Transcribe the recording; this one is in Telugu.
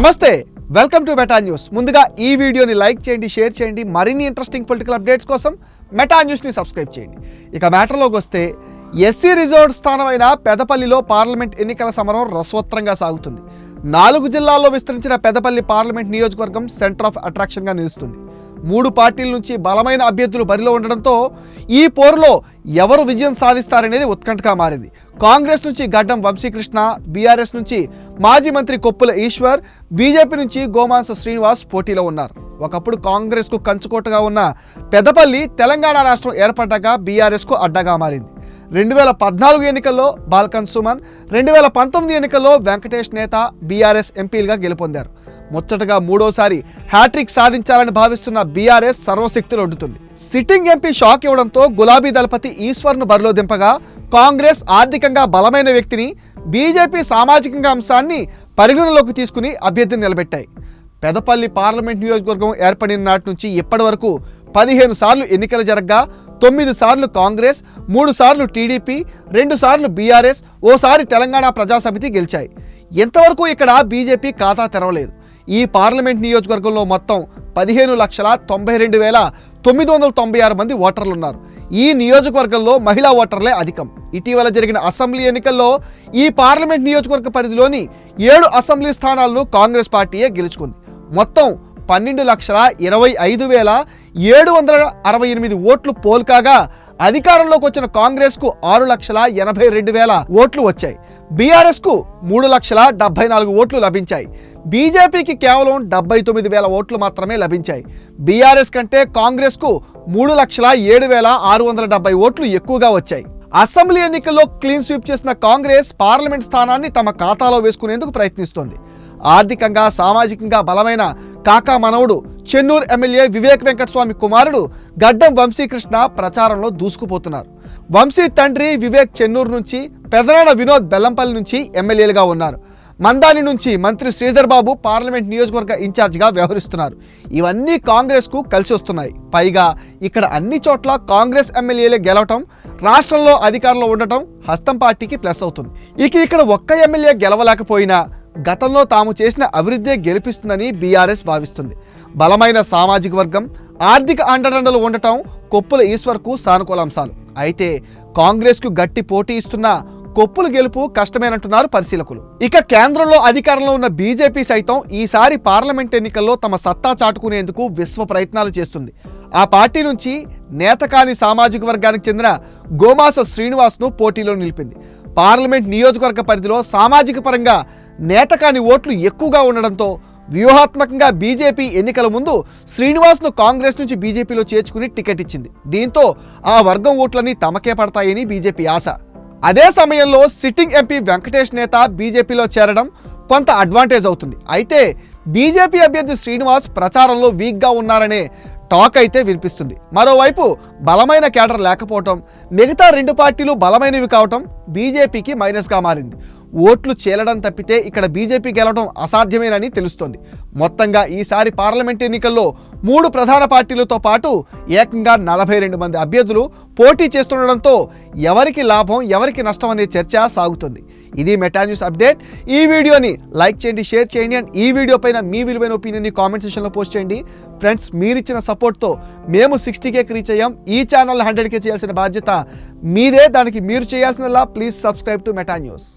నమస్తే వెల్కమ్ టు మెటా న్యూస్. ముందుగా ఈ వీడియోని లైక్ చేయండి షేర్ చేయండి మరిన్ని ఇంట్రెస్టింగ్ పొలిటికల్ అప్డేట్స్ కోసం మెటా న్యూస్ని సబ్స్క్రైబ్ చేయండి. ఇక మ్యాటర్లోకి వస్తే ఎస్సీ రిజర్వ్డ్ స్థానమైన పెదపల్లిలో పార్లమెంట్ ఎన్నికల సమరం రసవత్రంగా సాగుతుంది. నాలుగు జిల్లాల్లో విస్తరించిన పెదపల్లి పార్లమెంట్ నియోజకవర్గం సెంటర్ ఆఫ్ అట్రాక్షన్గా నిలుస్తుంది. మూడు పార్టీల నుంచి బలమైన అభ్యర్థులు బరిలో ఉండడంతో ఈ పోరులో ఎవరు విజయం సాధిస్తారనేది ఉత్కంఠగా మారింది. కాంగ్రెస్ నుంచి గడ్డం వంశీకృష్ణ బీఆర్ఎస్ నుంచి మాజీ మంత్రి కొప్పుల ఈశ్వర్ బీజేపీ నుంచి గోమాంస శ్రీనివాస్ పోటీలో ఉన్నారు. ఒకప్పుడు కాంగ్రెస్కు కంచుకోటగా ఉన్న పెద్దపల్లి తెలంగాణ రాష్ట్రం ఏర్పడ్డాక బీఆర్ఎస్కు అడ్డగా మారింది. రెండు వేల పద్నాలుగు ఎన్నికల్లో బాల్కన్ సుమన్ రెండు వేల పంతొమ్మిది ఎన్నికల్లో వెంకటేష్ నేత బీఆర్ఎస్ ఎంపీలుగా గెలుపొందారు. ముచ్చటగా మూడోసారి హ్యాట్రిక్ సాధించాలని భావిస్తున్న బీఆర్ఎస్ సర్వశక్తులు ఒడ్డుతుంది సిట్టింగ్ ఎంపీ షాక్ ఇవ్వడంతో గులాబీ దళపతి ఈశ్వర్ను బరిలో దింపగా కాంగ్రెస్ ఆర్థికంగా బలమైన వ్యక్తిని బీజేపీ సామాజికంగా అంశాన్ని పరిగణలోకి తీసుకుని అభ్యర్థిని నిలబెట్టాయి. పెదపల్లి పార్లమెంట్ నియోజకవర్గం ఏర్పడిన నాటి నుంచి ఇప్పటి వరకు పదిహేను సార్లు ఎన్నికలు జరగ్గా తొమ్మిది సార్లు కాంగ్రెస్ మూడు సార్లు టీడీపీ రెండు సార్లు బీఆర్ఎస్ ఓసారి తెలంగాణ ప్రజాసమితి గెలిచాయి. ఎంతవరకు ఇక్కడ బీజేపీ ఖాతా తెరవలేదు. ఈ పార్లమెంట్ నియోజకవర్గంలో మొత్తం పదిహేను లక్షల తొంభై రెండు వేల తొమ్మిది వందల తొంభై ఆరు మంది ఓటర్లు ఉన్నారు ఈ నియోజకవర్గంలో మహిళా ఓటర్లే అధికం. ఇటీవల జరిగిన అసెంబ్లీ ఎన్నికల్లో ఈ పార్లమెంట్ నియోజకవర్గ పరిధిలోని ఏడు అసెంబ్లీ స్థానాలను కాంగ్రెస్ పార్టీయే గెలుచుకుంది. మొత్తం పన్నెండు లక్షల ఇరవై ఐదు వేల ఏడు వందల అరవై ఎనిమిది ఓట్లు పోల్కాగా అధికారంలోకి వచ్చిన కాంగ్రెస్కు ఆరు లక్షల ఎనభై రెండు వేల ఓట్లు వచ్చాయి. బీఆర్ఎస్కు మూడు లక్షల డెబ్బై నాలుగు ఓట్లు లభించాయి. బీజేపీకి కేవలం డెబ్బై తొమ్మిది వేల ఓట్లు మాత్రమే లభించాయి. బీఆర్ఎస్ కంటే కాంగ్రెస్కు మూడు లక్షల ఏడు వేల ఆరు వందల డెబ్బై ఓట్లు ఎక్కువగా వచ్చాయి. అసెంబ్లీ ఎన్నికల్లో క్లీన్ స్వీప్ చేసిన కాంగ్రెస్ పార్లమెంట్ స్థానాన్ని తమ ఖాతాలో వేసుకునేందుకు ప్రయత్నిస్తోంది. ఆర్థికంగా సామాజికంగా బలమైన కాకా మనవుడు చెన్నూరు ఎమ్మెల్యే వివేక్ వెంకటస్వామి కుమారుడు గడ్డం వంశీకృష్ణ ప్రచారంలో దూసుకుపోతున్నారు. వంశీ తండ్రి వివేక్ చెన్నూరు నుంచి పెదనాడ వినోద్ బెల్లంపల్లి నుంచి ఎమ్మెల్యేలుగా ఉన్నారు. మందాని నుంచి మంత్రి శ్రీధర్ బాబు పార్లమెంట్ నియోజకవర్గ ఇన్ఛార్జిగా వ్యవహరిస్తున్నారు. ఇవన్నీ కాంగ్రెస్కు కలిసి వస్తున్నాయి. పైగా ఇక్కడ అన్ని చోట్ల కాంగ్రెస్ ఎమ్మెల్యేలే గెలవటం రాష్ట్రంలో అధికారంలో ఉండటం హస్తం పార్టీకి ప్లస్ అవుతుంది. ఇక ఇక్కడ ఒక్క ఎమ్మెల్యే గెలవలేకపోయినా గతంలో తాము చేసిన అభివృద్ధే గెలిపిస్తుందని బీఆర్ఎస్ భావిస్తుంది. బలమైన సామాజిక వర్గం ఆర్థిక అండదండలు ఉండటం కొప్పుల ఈశ్వర్కు సానుకూల అంశాలు. అయితే కాంగ్రెస్కు గట్టి పోటీ ఇస్తున్న కొప్పుల గెలుపు కష్టమేనంటున్నారు పరిశీలకులు. ఇక కేంద్రంలో అధికారంలో ఉన్న బీజేపీ సైతం ఈసారి పార్లమెంట్ ఎన్నికల్లో తమ సత్తా చాటుకునేందుకు విశ్వ ప్రయత్నాలు చేస్తుంది. ఆ పార్టీ నుంచి నేతకాని సామాజిక వర్గానికి చెందిన గోమాస శ్రీనివాస్ను పోటీలో నిలిపింది. పార్లమెంట్ నియోజకవర్గ పరిధిలో సామాజిక పరంగా నేతకాని ఓట్లు ఎక్కువగా ఉండడంతో వ్యూహాత్మకంగా బీజేపీ ఎన్నికల ముందు శ్రీనివాస్ను కాంగ్రెస్ నుంచి బీజేపీలో చేర్చుకుని టికెట్ ఇచ్చింది. దీంతో ఆ వర్గం ఓట్లన్నీ తమకే పడతాయని బీజేపీ ఆశ. అదే సమయంలో సిట్టింగ్ ఎంపీ వెంకటేష్ నేత బీజేపీలో చేరడం కొంత అడ్వాంటేజ్ అవుతుంది. అయితే బీజేపీ అభ్యర్థి శ్రీనివాస్ ప్రచారంలో వీక్గా ఉన్నారనే టాక్ అయితే వినిపిస్తుంది. మరోవైపు బలమైన కేడర్ లేకపోవటం మిగతా రెండు పార్టీలు బలమైనవి కావటం బీజేపీకి మైనస్గా మారింది. ఓట్లు చేలడం తప్పితే ఇక్కడ బీజేపీ గెలవడం అసాధ్యమేనని తెలుస్తోంది. మొత్తంగా ఈసారి పార్లమెంట్ ఎన్నికల్లో మూడు ప్రధాన పార్టీలతో పాటు ఏకంగా నలభై రెండు మంది అభ్యర్థులు పోటీ చేస్తుండడంతో ఎవరికి లాభం ఎవరికి నష్టం అనే చర్చ సాగుతుంది. ఇది మెటా న్యూస్ అప్డేట్. ఈ వీడియోని లైక్ చేయండి షేర్ చేయండి అండ్ ఈ వీడియో పైన మీ విలువైన ఒపీనియన్ని కామెంట్ సెక్షన్లో పోస్ట్ చేయండి. ఫ్రెండ్స్ మీరిచ్చిన సపోర్ట్తో మేము సిక్స్టీ కేకి రీచ్ అయ్యాం. ఈ ఛానల్ హండ్రెడ్కే చేయాల్సిన బాధ్యత మీదే. దానికి మీరు చేయాల్సినలా please subscribe to Meta news.